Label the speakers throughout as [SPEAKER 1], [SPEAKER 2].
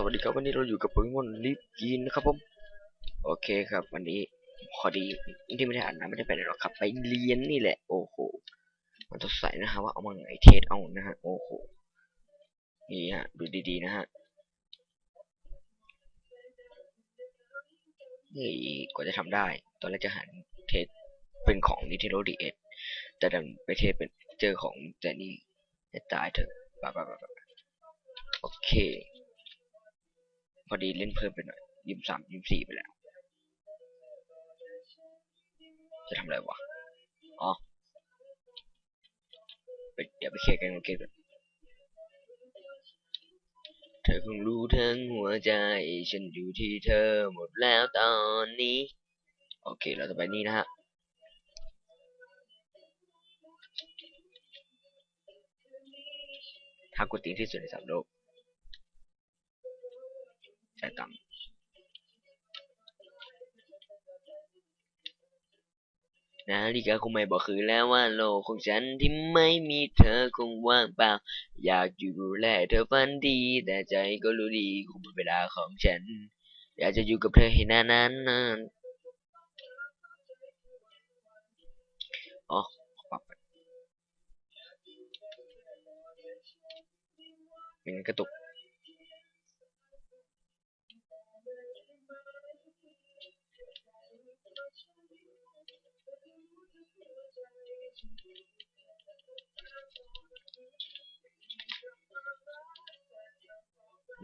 [SPEAKER 1] สวัสดีครับวันนี้เราอยู่กับโปเกมอนลิฟกินนะครับผมโอเคครับ วันนี้พอดีที่ไม่ได้อ่านนะไม่ได้ไปไหนหรอกครับ ไปเรียนนี่แหละ โอ้โหมันต้องใส่นะฮะว่าเอามาไงเทสเอานะฮะโอ้โหนี่ฮะดูดีๆนะฮะนี่กว่าจะทำได้ ตอนแรกจะหันเทสเป็นของ Nintendo DS แต่ดันไปเทสเป็นเจอของแต่นี่จะตายเถอะบ้าบ้าบ้าโอเค พอดีเล่นเพิ่มไปหน่อยยิมสามยิมสี่ไปแล้ว จะทำอะไรวะ อ๋อไปเดี๋ยวไปเคลียร์กันโอเคกันเธอคงรู้ทั้งหัวใจ ฉันอยู่ที่เธอหมดแล้วตอนนี้ โอเค เราจะไปนี่นะฮะถ้ากดติงที่สุดในสามโลก จ่ายตังค์นาฬิกาคงไม่บอกคือแล้วว่าโลกของฉันที่ไม่มีเธอคงว่างเปล่า อยากอยู่ดูแลเธอฝันดี แต่ใจก็รู้ดีคงเป็นเวลาของฉัน อยากจะอยู่กับเธอให้นานๆนานอ๋อปรับเป็นกระตุก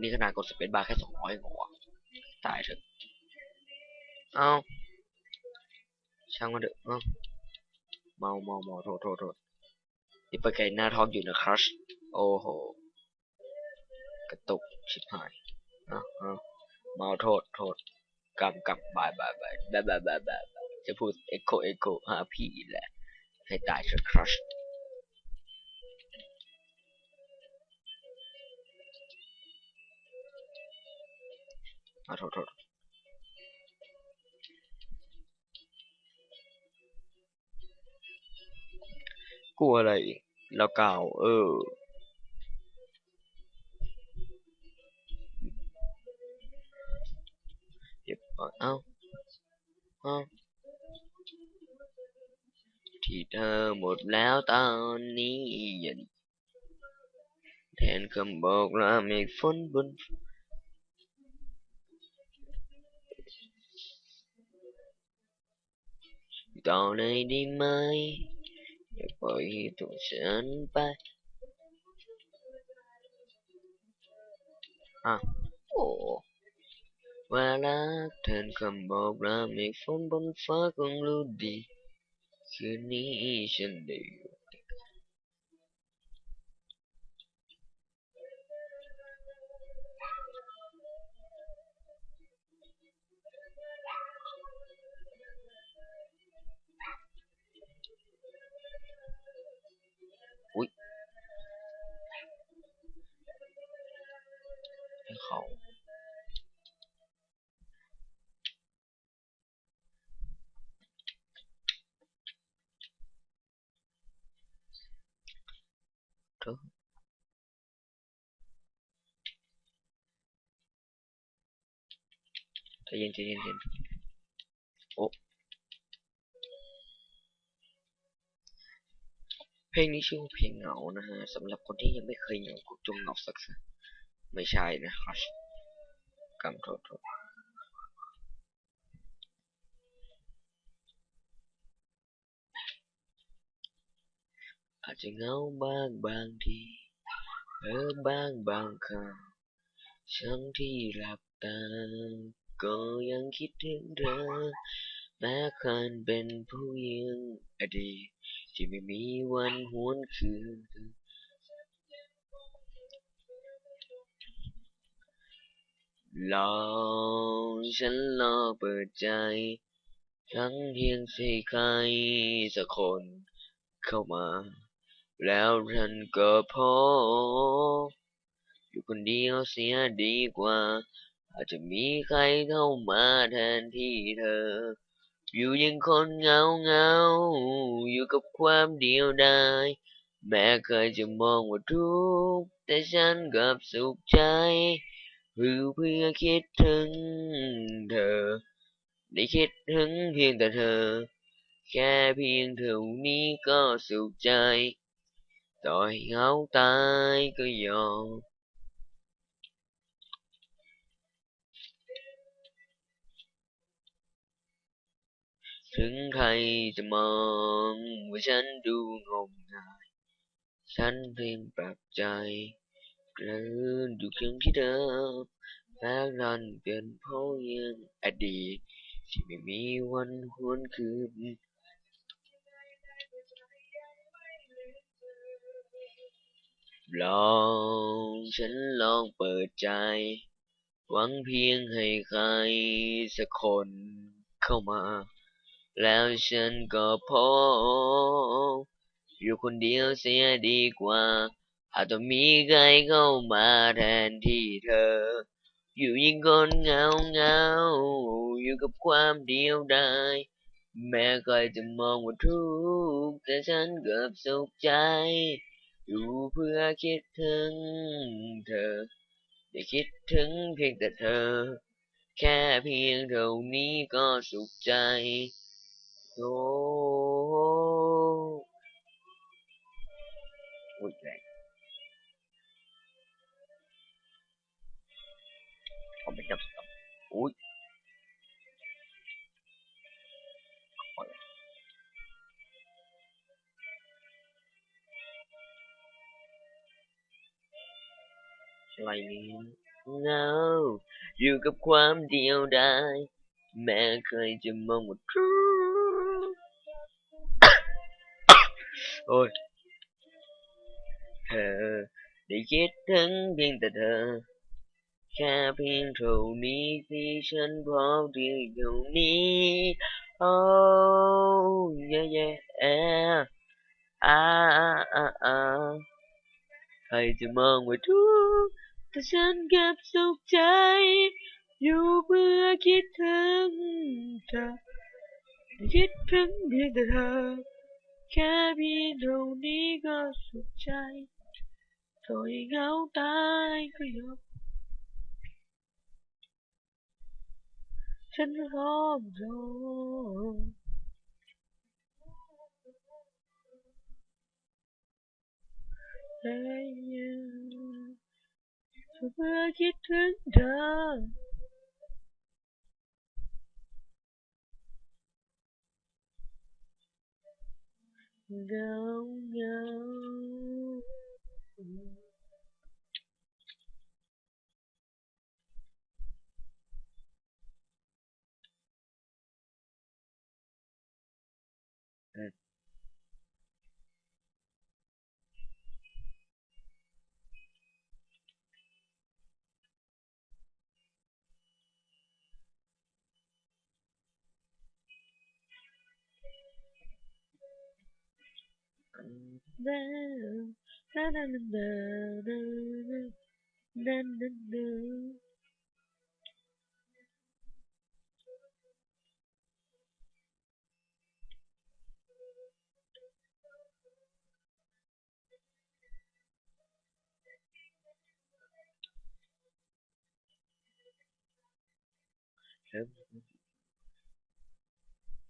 [SPEAKER 1] นี่ขนาดกดสเปซบาร์แค่สองร้อยงอตายเถอะ เอาช่างมาเถอะเมาเมาเมาโทษโทษโทษนี่ไปไกลหน้าท็อปอยู่นะครัชโอ้โห กระตุกชิบหายเอาเอาเมาโทษโทษกำกำบายบายบายบายบายบายบาจะพูดเอ็กโคเอ็กโคหาพี่แหละ ให้ตายเถอะครัช โทษโทษกลัวอะไรอีกแล้วกล่าวเออเดี๋ยวก่อนเอ้าเอ้าที่เธอหมดแล้วตอนนี้อย่าแทนคำบอกลาเมฆฝนบน ต่อเลยได้ไหมอย่าปล่อยให้ตัวฉันไปอะโอ้ว่ารักแทนคำบอกลาเมฆฝนบนฟ้าคงรู้ดี คืนนี้ฉันได้อยู่ เย็นใจเย็นใจเย็นโอ้เพลงนี้ชื่อเพลงเหงานะฮะสำหรับคนที่ยังไม่เคยเหงาก็จงเหงาสักสักไม่ใช่นะครับกำโทษโทษอาจจะเหงาบ้างบางทีเออบางบางคราวฉันที่หลับตา ก็ยังคิดถึงเธอ แม้เคยเป็นผู้หญิงอดีตที่ไม่มีวันหวนคืนรอฉันรอเปิดใจ ทั้งเพียงใส่ใครสักคนเข้ามา แล้วฉันก็พออยู่คนเดียวเสียดีกว่า อาจจะมีใครเข้ามาแทนที่เธอ อยู่ยังคนเหงาเหงาอยู่กับความเดียวดายแม้เคยจะมองว่าทุกข์แต่ฉันกลับสุขใจหรือเพื่อคิดถึงเธอ ได้คิดถึงเพียงแต่เธอ แค่เพียงเท่านี้ก็สุขใจ ต่อให้เหงาตายก็ยอม ถึงใครจะมองว่าฉันดูงมงาย ฉันเพียงปรับใจกลืนอยู่เคียงที่เดิมแม้นั้นเป็นเพราะยังอดีตที่ไม่มีวันหวนคืนลองฉันลองเปิดใจ หวังเพียงให้ใครสักคนเข้ามา แล้วฉันก็พอ อยู่คนเดียวเสียดีกว่า อาจต้องมีใครเข้ามาแทนที่เธอ อยู่ยิ่งคนเหงาเหงาอยู่กับความเดียวดายแม้ใครจะมองว่าทุกข์แต่ฉันเกือบสุขใจ อยู่เพื่อคิดถึงเธอได้คิดถึงเพียงแต่เธอ แค่เพียงเท่านี้ก็สุขใจ số Ui này Không biết đập sập. Ui. Playing no อยู่กับความเดียวดายแม้เคยจะมองว่า โอ้ยเธอได้คิดถึงเพียงแต่เธอ แค่เพียงเท่านี้ที่ฉันพร้อมที่เท่นี้โอ้ยเย่อ่าอ่าอ่าอาใครจะมองว่าทุกข์แต่ฉันเก็บสุขใจ อยู่เพื่อคิดถึงเธอคิดถึงเพียงแต่เธอ แค่เพียงเท่านี้ก็สุขใจต่อยเหงาตายก็ยอมฉันร้อมรอแต่ยังเพื่อคิดถึงเธอ No, no.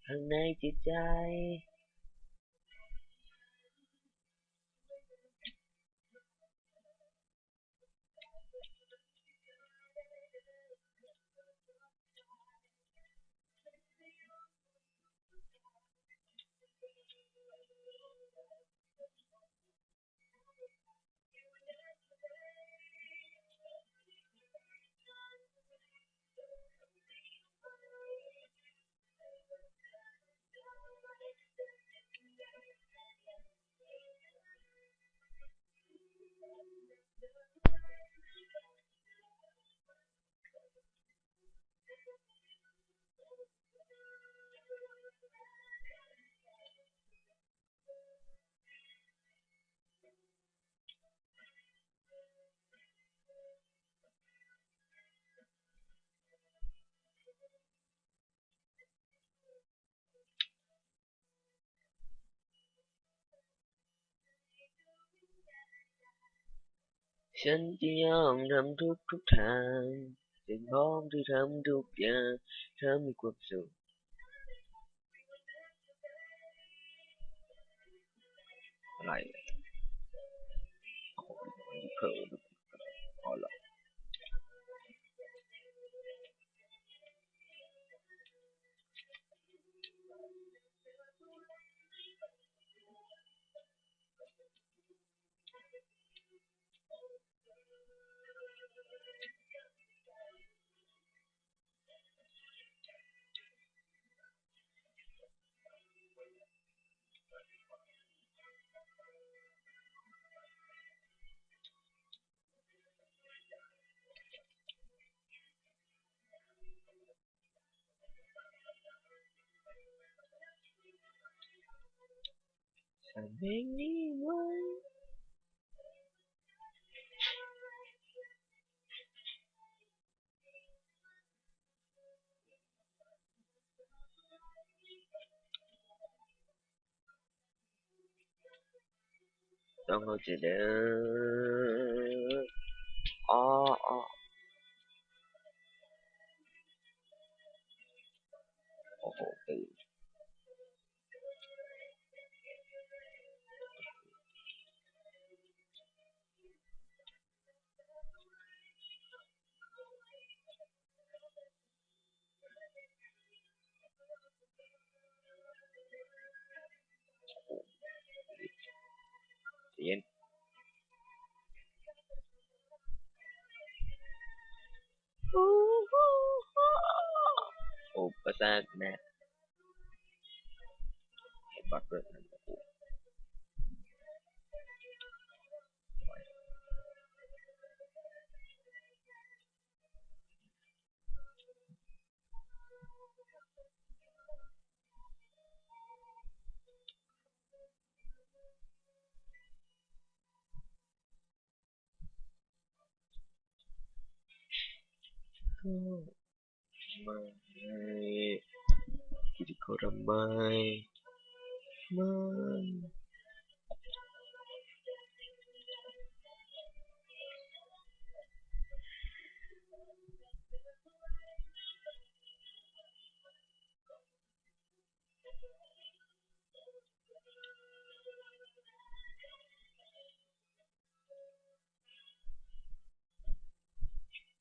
[SPEAKER 1] Hôm nay chị trai ฉันจะยอมทำทุกทุกทางฉันพร้อมที่ทำทุกอย่างเธอมีความสุขอะไรเผลอพอละฉันเพลงนี้ไว้ต้อ งเข้าใจเด้ออ๋ อุปสร ไม่กิจกรรมไม่ไม่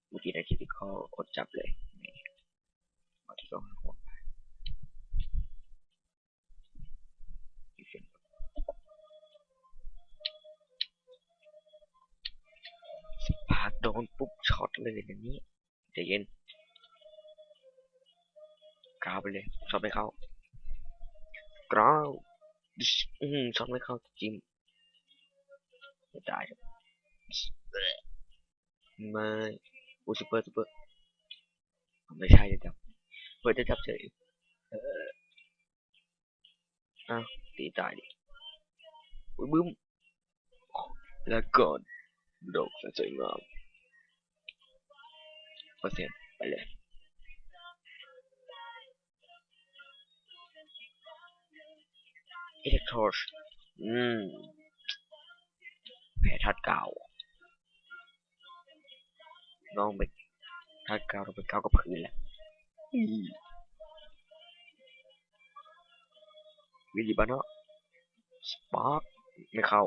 [SPEAKER 1] เมื่อกี้ได้คิดข้ออดจับเลย สองหัวไปอีเฟนสปาร์โดนปุ๊บช็อตเลยนะนี่ใจเย็นกราวไปเลยช็อตไม่เข้ากราวชอืมช็อตไม่เข้าจริงไม่ได้ครับไม่อูซูเปอร์ซูเปอร์ไม่ใช่จะจับ เปิดจะจับเฉยเอออ้าวตีตายดิอุ้ยบึ้มแล้วก่อนดอกสวยงามเปอร์เซ็นต์ไปเลยอิเล็กโทรชอืมแผลทัดเก่าน้องไปทัดเก่าเราไปเก่ากับพื้นแหละ วิลลี่บานาสปาร์กไม่เข้า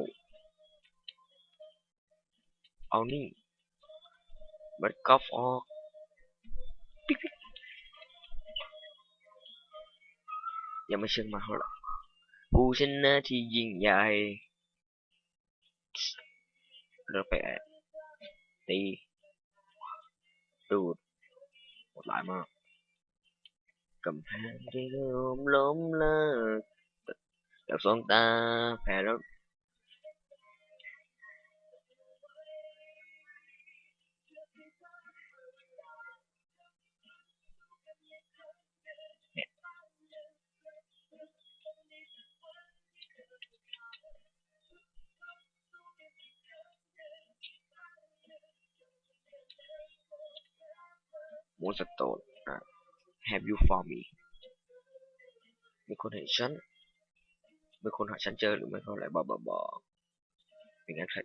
[SPEAKER 1] เอานี่บัดกอฟออกปิ๊กปิ๊กยังไม่เชิงมาเท่าไหร่ผู้ชนะที่ยิ่งใหญ่เลิกไปตีดูดโหดร้ายมาก กำแพงที่ล้มล้มเลิกจา have you found me มีคนเห็นฉันมีคนหาฉันเจอหรือไม่ก็อะไรบ้าบ้าบ้าเป็นงั้นใคร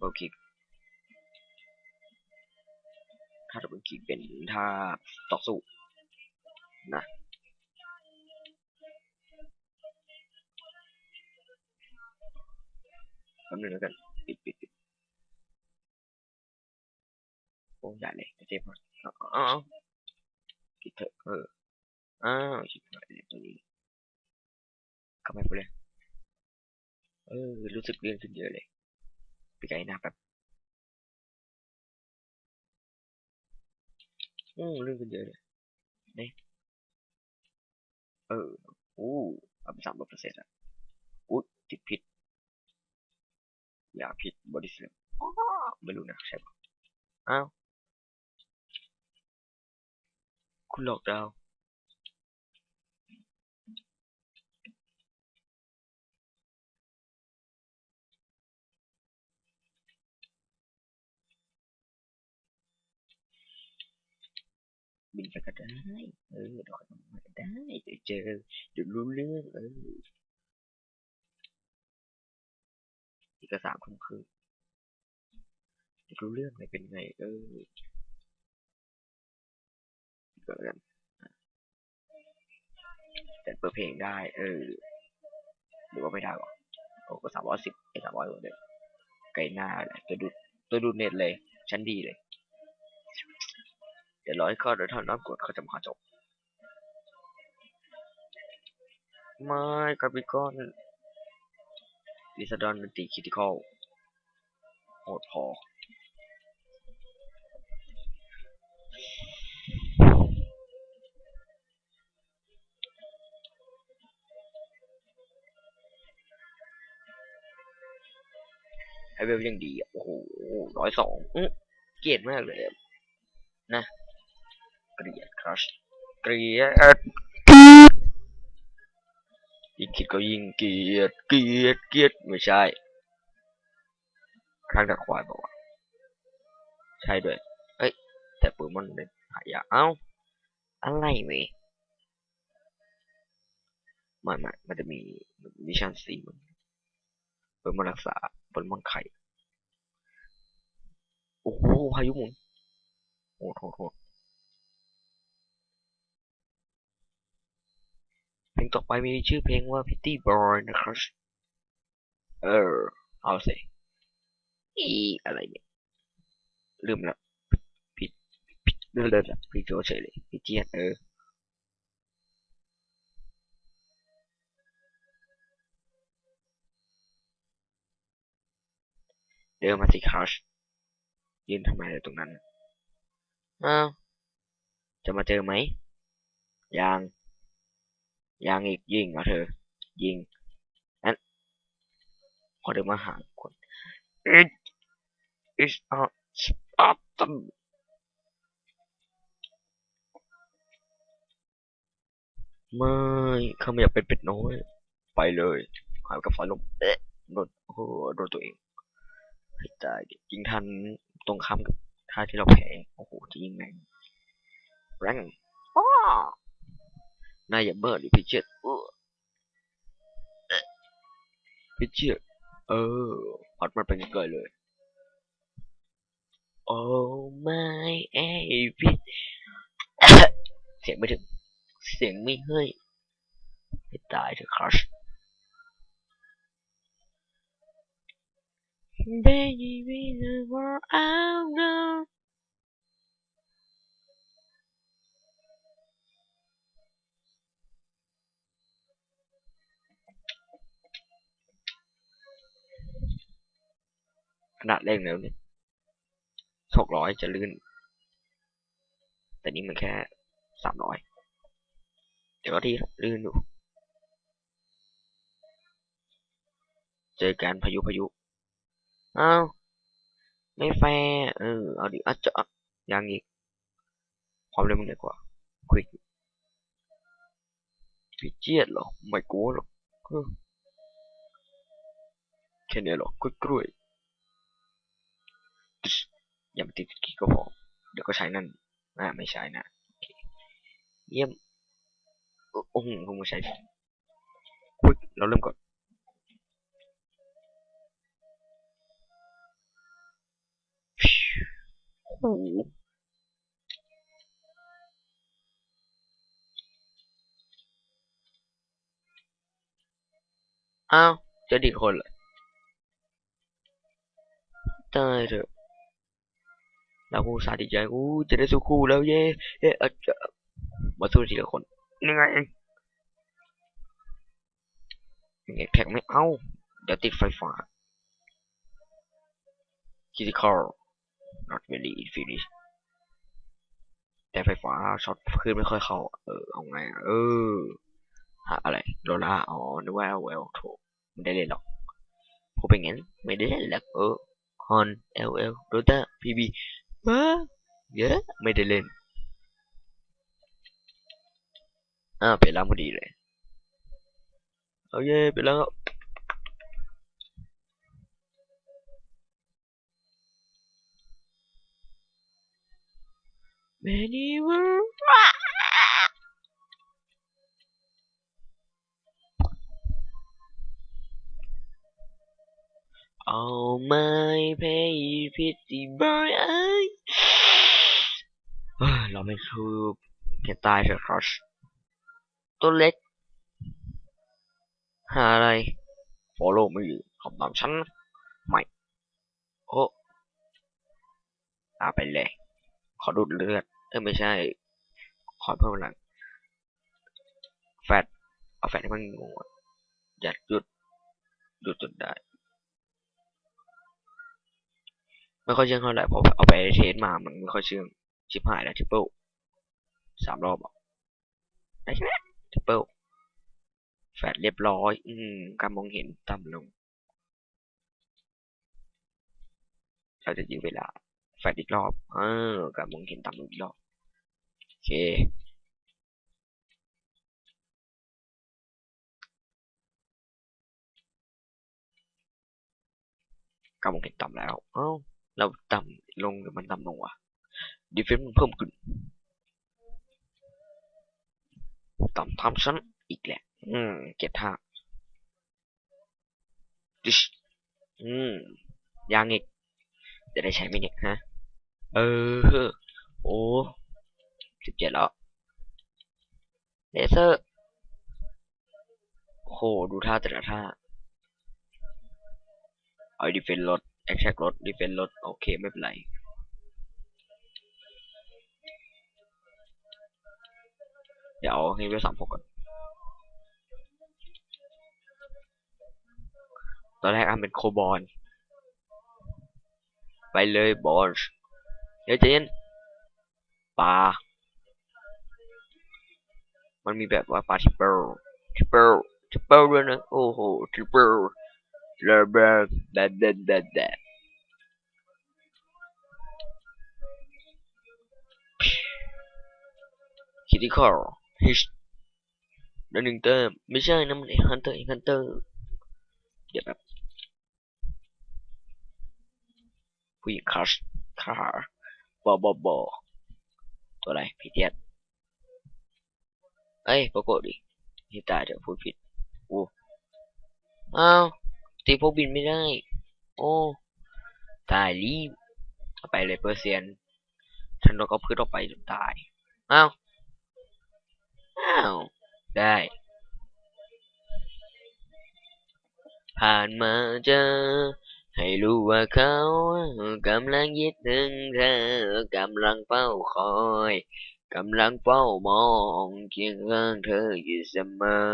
[SPEAKER 1] บิลคิกถ้าดับเบิลคิกเป็นท่าต่อสู้นะแป๊บนึงแล้วกัน ปิดปิด โอ้ได้เลยเจ็บมากอาเอาเอาปิดเถอะเอออ้าวชิบหายเลยตัวนี้เข้าไปไปเลยเออรู้สึกเรื่องขึ้นเยอะเลยไปไกลหน้าแบบอืมเรื่องขึ้นเยอะเลยนี่เอออู้เอาไปสามร้อยเปอร์เซ็นต์อะอู้ติดผิดอย่าผิดบริสุทธิ์ไม่รู้นะใช่ปะอ้าว คุณหลอกดาวบินไปก็ได้ เออเดอยมาก็ได้เดี๋ยวเจอเดี๋ยวรู้เรื่อง เออ อีกสามทุ่มครึ่งเดี๋ยวรู้เรื่องอะไรเป็นไง เออ ก็แล้วกันแต่เปิดเพลงได้ เออ หรือว่าไม่ได้วะโอ้ก็สามร้อยสิบไอ้สามร้อยกว่าเดิมไกลหน้าแหละตัวดูดตัวดูดเน็ตเลย ชั้นดีเลย เดี๋ยวร้อให้เขาเดี๋ยวท่านรับกดเขาจะมาจบ ไม่กราฟิกอนลิซาดอนมันตีคิติคอลโหดพอ ไอเวลยังดีอะโอ้โหร้อยสองเกลียดมากเลยนะเกลียดครัชเกลียดยิ่งคิดก็ยิ่งเกลียดเกลียดเกลียดไม่ใช่ข้างดักควายบอกว่าใช่ด้วยเอ้ยแต่ปืนมันเป็นหายากเอ้าอะไรเว้ยไม่ไม่มันจะมีมิชชั่นสีมันเปิดมารักษา เปิดมันไข่ โอ้โหพายุหมุนโอ้โหโทษเพลงต่อไปมีชื่อเพลงว่า Pity Boy นะครับ เออ เอาสิอีอะไรเนี่ยลืมละผิดผิดเลื่อนเละผิดตัวเฉยเลยผิดเจียนเออ เดินมาสิครัชยืนทำไมอยู่ตรงนั้นอ้าวจะมาเจอไหมยังยังอีกยิงเหรอเธอ ยิงอันพอเดินมาหาคน it is a Spartan ไม่เขาไม่อยากเป็นเป็ดน้อย ไปเลย หายกับไฟลมเอ๊ะโดนโอ้โหโดนตัวเอง ให้ตายดิยิงทันตรงข้ามกับท่าที่เราแพ้โอ้โหจะยิงแม่งแรงอ้อนายอย่าเบิร์ดดิพิเชตพิเชตเออพัดมันไปไกลๆเลยโอ้ไม่เอ้พี่เสียงไม่ถึง เสียงไม่เฮ้ยให้ตายเถอะครัช Baby, the world out there ขนาดเร่งแล้วเนี่ยหกร้อยจะลื่น แต่นี่มันแค่สามร้อยเดี๋ยวที่ลื่นอยู่ เจอกันพายุพายุ อ้าวไม่แฟร์เออเอาดิอะจะอะยังอีกความเร็วมันเหนือกว่าควิกพี่เจี๊ยดเหรอไม่กลัวหรอกแค่นี้หรอกล้วยกล้วยอย่ามาติดกิ๊กก็พอเดี๋ยวก็ใช้นั่นอ่าไม่ใช้นะเยี่ยมโอ้โหคงไม่ใช้ควิกเราเริ่มก่อน อ้าวเจะดีคนเลยตายเถอะเรากูสาดีใจกูจะได้สู้คู่แล้วเย้เอ๊ะเอาจะมาสู้ทีละคนยังไงยังไงแท็กไม่เอา เดี๋ยวติดไฟฟ้า critical not very finish แต่ไฟฟ้าช็อตขึ้นไม่ค่อยเข้า เออเอาไง เออหาอะไรโดนละอ๋อนึกว่าเวลโถไม่ได้เล่นหรอกผมเป็นงั้นไม่ได้เล่นหรอกเออฮอนเอลเอลโดต้าพีบีว้าเยอะไม่ได้เล่นอ่าเป็นแล้วพอดีเลยเอาเย่เป็นแล้ว Many were เอาไม่เพย์พิตตี้บอยเอ้เราไม่คือเพียงตายเถอะครับตัวเล็ก หาอะไร follow ไม่อยู่คำตามฉันไม่ โอ้อาไปเลย ขอดูดเลือด อ้ยไม่ใช่ ขอเพิ่มพลังแฟตเอาแฟตให้มันงงอย่าหยุดหยุดจนได้ ไม่ค่อยเชื่องเท่าไหร่เพราะเอาไปเทสมามันไม่ค่อยเชื่องชิบหายแล้วทิปเปิลสามรอบอะได้แค่นี้ทริปเปิลแฟตเรียบร้อย อืมการมองเห็นต่ำลง เราจะยื้อเวลาแฟตอีกรอบ เออการมองเห็นต่ำลงอีกรอบ เคการมองเห็นต่ำแล้ว เอ้า เราต่ำลงหรือมันต่ำลงวะดีเฟนซ์มันเพิ่มขึ้น ต่ำทำฉันอีกแหละ อืม เก็บท่าดิชอืมยางอีก จะได้ใช้ไหมเนี่ยฮะ เออ โอ้ สิบเจ็ดแล้วเลเซอร์โหดูท่าแต่ละท่าเอาดีเฟนลดแอคแท็กลดดีเฟนลดโอเค ไม่เป็นไรเดี๋ยวเอาให้เวลสามหกก่อนตอนแรกอันเป็นโคบอลไปเลยบอลเดี๋ยวเจนปลา มันมีแบบว่าปลาทิปเปิลทิปเปิลทิปเปิลด้วยนะโอ้โหทิปเปิลเลเบอร์แดดแดดแดดแดดคิติคอลฮิชได้หนึ่งเติมไม่ใช่นะมันเอ็กฮันเตอร์เอ็กฮันเตอร์เดี๋ยวแบบผู้หญิงคัชคาร์บอบอบอตัวอะไรพีเทียส เอ้ยปรากฏดินี่ตายเดี๋ยวพูดผิดโอ้อ้าวตีพวกบินไม่ได้ โอ้ตายรีบเอาไปเลยเปอร์เซียนฉันโดนก็พืชออกไปจนตาย อ้าว อ้าว ได้ ผ่านมาเจอ ให้รู้ว่าเขากำลังคิดถึงเธอกำลังเฝ้าคอย กำลังเฝ้ามองเคียงข้างเธออยู่เสมอ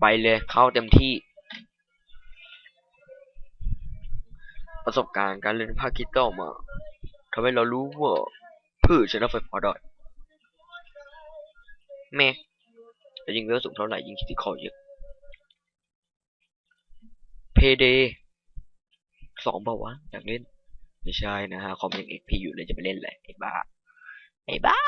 [SPEAKER 1] ไปเลยเข้าเต็มที่ ประสบการณ์การเล่นภาคคิดต่อมาทำให้เรารู้ว่าพืชชนะไฟฟ้าได้แม่แต่ยิงเวลสูงเท่าไหร่ยิงคิดที่คอเยอะเพเดสองเปล่าวะอยากเล่น ไม่ใช่นะฮะคอมยังเอ็กพีอยู่เลยจะไปเล่นแหละไอ้บ้า ไอ้บ้า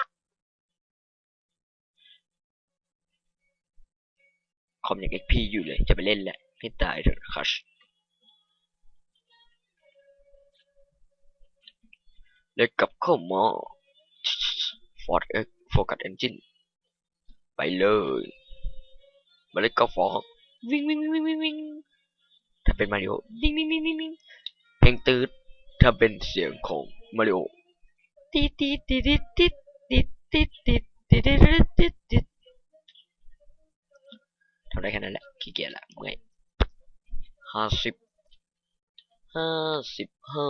[SPEAKER 1] คอมยังเอ็กพีอยู่เลยจะไปเล่นแหละให้ตายเถอะคัชเล่นกับเข้ามาฟอร์ดเอ็กโฟกัสเอนจินไปเลยมาเล่นกับฟอร์ดวิ่งวิ่งวิ่งวิ่งวิ่งถ้าเป็นมาริโอวิ่งวิ่งวิ่งวิ่งวิ่งเพลงตืด ถ้าเป็นเสียงของมาริโอติติติติติติติติติติติติทำได้แค่นั้นแหละขี้เกียจละเมื่อยห้าสิบห้าสิบห้า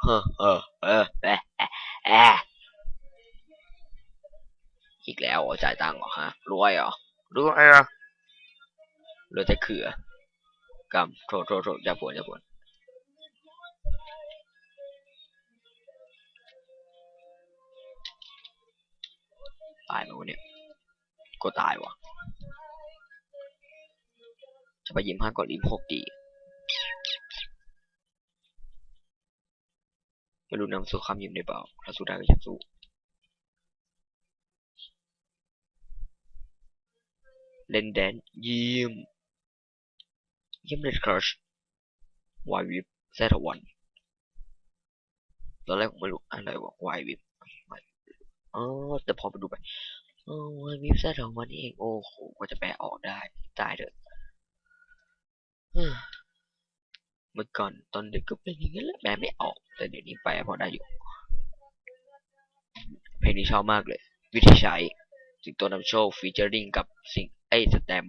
[SPEAKER 1] เฮ้อเฮ้อเออแอออีกแล้วจ่ายตังค์เหรอฮะรวยเหรอรวยเหรอรวยแต่เขือกำโทษโทษโทษอย่าปวดอย่าปวด ตายไหมวะเนี่ยก็ตายวะจะไปยิ้มห้ากดลิ้มหกดีไม่รู้นำสู้คำยิ้มได้เปล่าถ้าสู้ได้ก็อยากสู้เล่นแดนยี่ยมยี่ยมเลยครัชวายวิบแซทวันตอนแรกผมไม่รู้อะไรว่าวายวิบ อ๋อแต่พอไปดูไปอ๋อวายวิบแซทวันเองโอ้โหกว่าจะแปลออกได้ตายเถอะเมื่อก่อนตอนเด็กก็เป็นอย่างนี้แหละแปลไม่ออก แต่เดี๋ยวนี้แปลพอได้อยู่ เพลงนี้ชอบมากเลย วิธีใช้สิงโตนำโชคฟีเจอริงกับสิ่งไอ้สแตม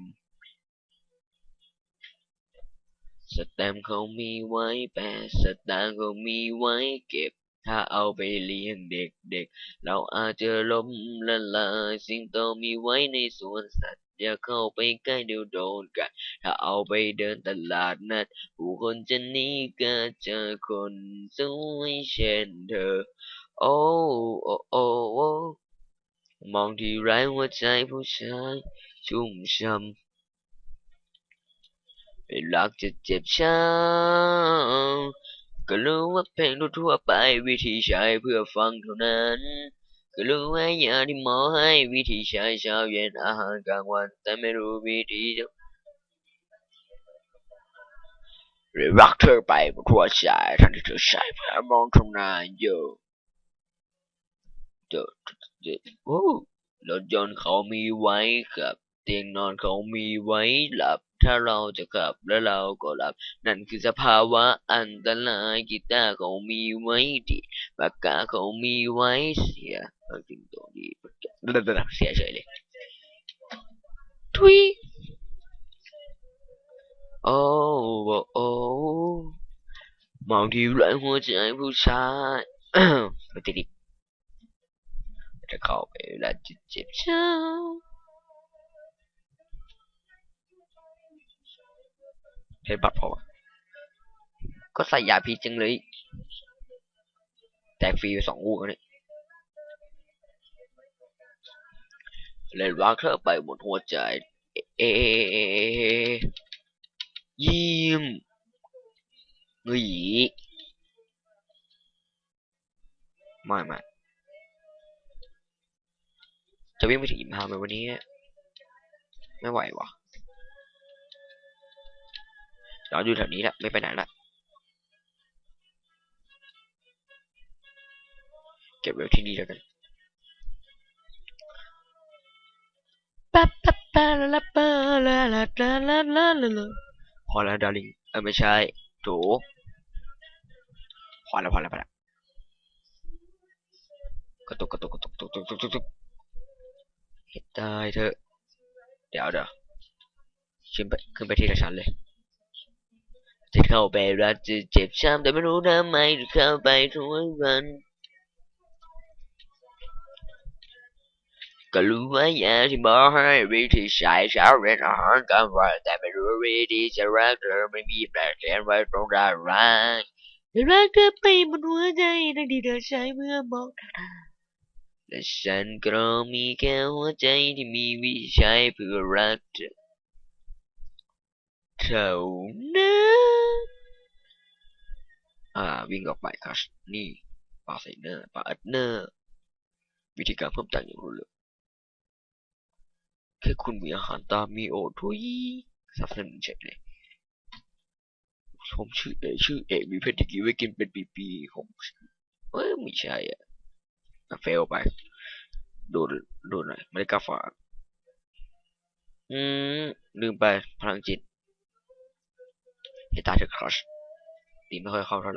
[SPEAKER 1] สแตมเขามีไว้แปะสตางเขามีไว้เก็บ ถ้าเอาไปเลี้ยงเด็กๆเราอาจจะล้มละลายสิงโตมีไว้ในสวนสัตว์อย่าเข้าไปใกล้เดี๋ยวโดนกัดถ้าเอาไปเดินตลาดนัด ผู้คนจะหนี้ก็เจอคนสวยเช่นเธอ โอ้โอ้โอ้โอ้มองที่ไร้หัวใจผู้ชาย ชุ่มช่ำไม่รักจะเจ็บช้ำ ก็รู้ว่าเพลงทั่วๆไปวิธีใช้เพื่อฟังเท่านั้น ก็รู้ว่ายาที่หมอให้วิธีใช้เช้าเย็นอาหารกลางวัน แต่ไม่รู้วิธีจะหรือรักเธอไปบนหัวใจทั้งที่เธอใช้เพื่อมองตรงหน้าอยู่เจอเจอโอ้รถยนต์เขามีไว้ขับ เตียงนอนเขามีไว้หลับ ถ้าเราจะขับแล้วเราก็หลับ นั่นคือสภาวะอันตรายกีตาร์เขามีไว้ดีปากกาเขามีไว้เสียเอาจริงตัวดีปากกาเดี๋ยวๆๆเสียเฉยเลยทุยโอ้โอ้โอ้มองที่ไรหัวใจผู้ชายไม่ติดอีกจะเข้าไปแล้วจะเจ็บช้ำ เพชรบัตรพอก็ใส่ยาพิษจังเลยแจกฟรีไปสองลูกแล้วเนี่ยเล่นว่าเครื่อไปหมดหัวใจ เอยิ้มเฮ้ยไม่ไม่จะวิ่งไปถึงยิมพาไหมวันนี้ ไม่ไหววะ เดี๋ยวอยู่แถวนี้แหละไม่ไปไหนละเก็บไว้ที่นี่แล้วกันปั๊บปั๊บปะละละปะละละละละละละละพอแล้วดาริงเออไม่ใช่โถพอแล้วพอแล้วพอแล้วกระตุกกระตุกกระตุกกระตุกกระตุกกระตุกเห็นตายเถอะเดี๋ยวเดี๋ยวขึ้นไปขึ้นไปที่ละชั้นเลย จะเข้าไปรักจะเจ็บช้ำแต่ไม่รู้ทำไมถึงเข้าไปทุกวันก็รู้ว่าอยาที่หมอให้วิธีใช้เช้าเรียนอาหารกลางวันแต่ไม่รู้วิธีจะรักเธอไม่มีแปลเขียนไว้ตรงด้านล่างรักเธอไปบนหัวใจทั้งที่เธอใช้เมื่อมองและฉันก็มีแค่หัวใจที่มีวิชัยเพื่อรักเธอเท่านั้น อ่า วิ่งออกไปครับนี่ปาใส่เนอร์ปาอัดเนอร์วิธีการเพิ่มแต่งอย่างรวดเร็วแค่คุณมีอาหารตามมีโอทุยสับสนเฉยเลยผมชื่อเอชื่อเอกมีเพชรที่กินไว้กินเป็นปีๆผมเอ้ยไม่ใช่อะเฟลไปดูดูหน่อยไม่ได้กล้าฝากอืมลืมไปพลังจิตให้ตายเถอะครัชตีไม่ค่อยเข้าเท่าไหร่